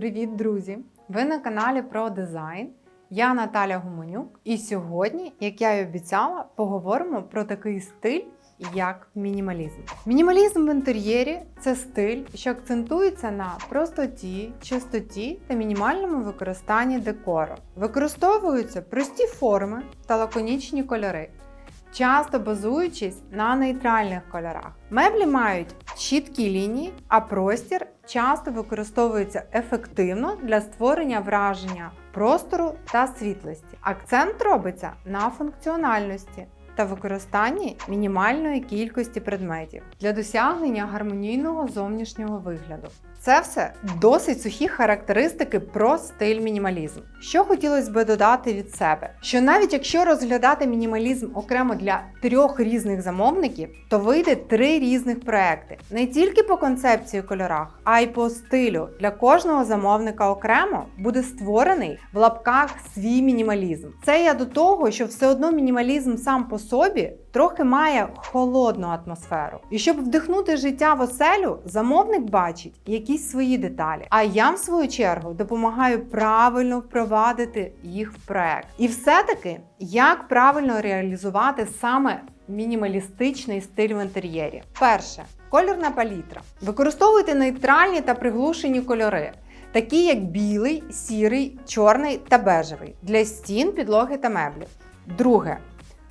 Привіт, друзі! Ви на каналі про дизайн. Я Наталя Гуменюк, і сьогодні, як я й обіцяла, поговоримо про такий стиль, як мінімалізм. Мінімалізм в інтер'єрі це стиль, що акцентується на простоті, чистоті та мінімальному використанні декору. Використовуються прості форми та лаконічні кольори, часто базуючись на нейтральних кольорах. Меблі мають чіткі лінії, а простір часто використовується ефективно для створення враження простору та світлості. Акцент робиться на функціональності та використанні мінімальної кількості предметів для досягнення гармонійного зовнішнього вигляду. Це все досить сухі характеристики про стиль мінімалізм. Що хотілося би додати від себе, що навіть якщо розглядати мінімалізм окремо для трьох різних замовників, то вийде три різних проекти не тільки по концепції кольорах, а й по стилю. Для кожного замовника окремо буде створений в лапках свій мінімалізм. Це я до того, що все одно мінімалізм сам по собі трохи має холодну атмосферу. І щоб вдихнути життя в оселю, замовник бачить якісь свої деталі. А я, в свою чергу, допомагаю правильно впровадити їх в проект. І все-таки, як правильно реалізувати саме мінімалістичний стиль в інтер'єрі. Перше кольорна палітра. Використовуйте нейтральні та приглушені кольори. Такі як білий, сірий, чорний та бежевий для стін, підлоги та меблів. Друге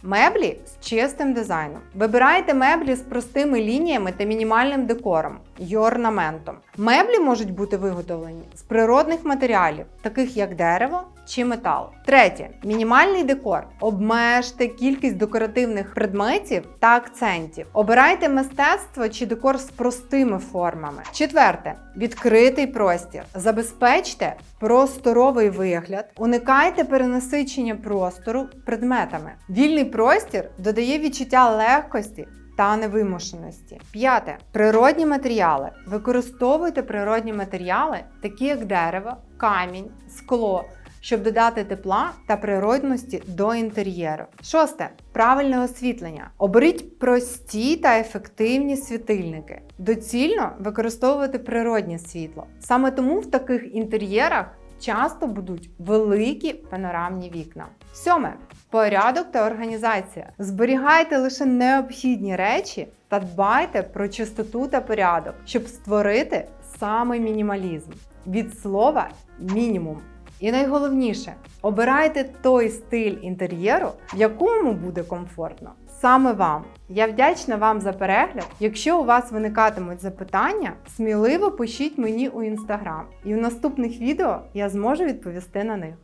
Меблі з чистим дизайном. Вибирайте меблі з простими лініями та мінімальним декором і орнаментом. Меблі можуть бути виготовлені з природних матеріалів, таких як дерево чи метал. Третє мінімальний декор. Обмежте кількість декоративних предметів та акцентів. Обирайте мистецтво чи декор з простими формами. Четверте відкритий простір. Забезпечте просторовий вигляд, уникайте перенасичення простору предметами. Вільний простір додає відчуття легкості. Та невимушеності. П'яте природні матеріали. Використовуйте природні матеріали, такі як дерево, камінь, скло, щоб додати тепла та природності до інтер'єру. Шосте правильне освітлення. Оберіть прості та ефективні світильники. Доцільно використовувати природнє світло. Саме тому в таких інтер'єрах часто будуть великі панорамні вікна. Сьоме порядок та організація. Зберігайте лише необхідні речі та дбайте про чистоту та порядок, щоб створити саме мінімалізм. Від слова мінімум. І найголовніше, обирайте той стиль інтер'єру, в якому буде комфортно. Саме вам. Я вдячна вам за перегляд. Якщо у вас виникатимуть запитання, сміливо пишіть мені у інстаграм, і в наступних відео я зможу відповісти на них.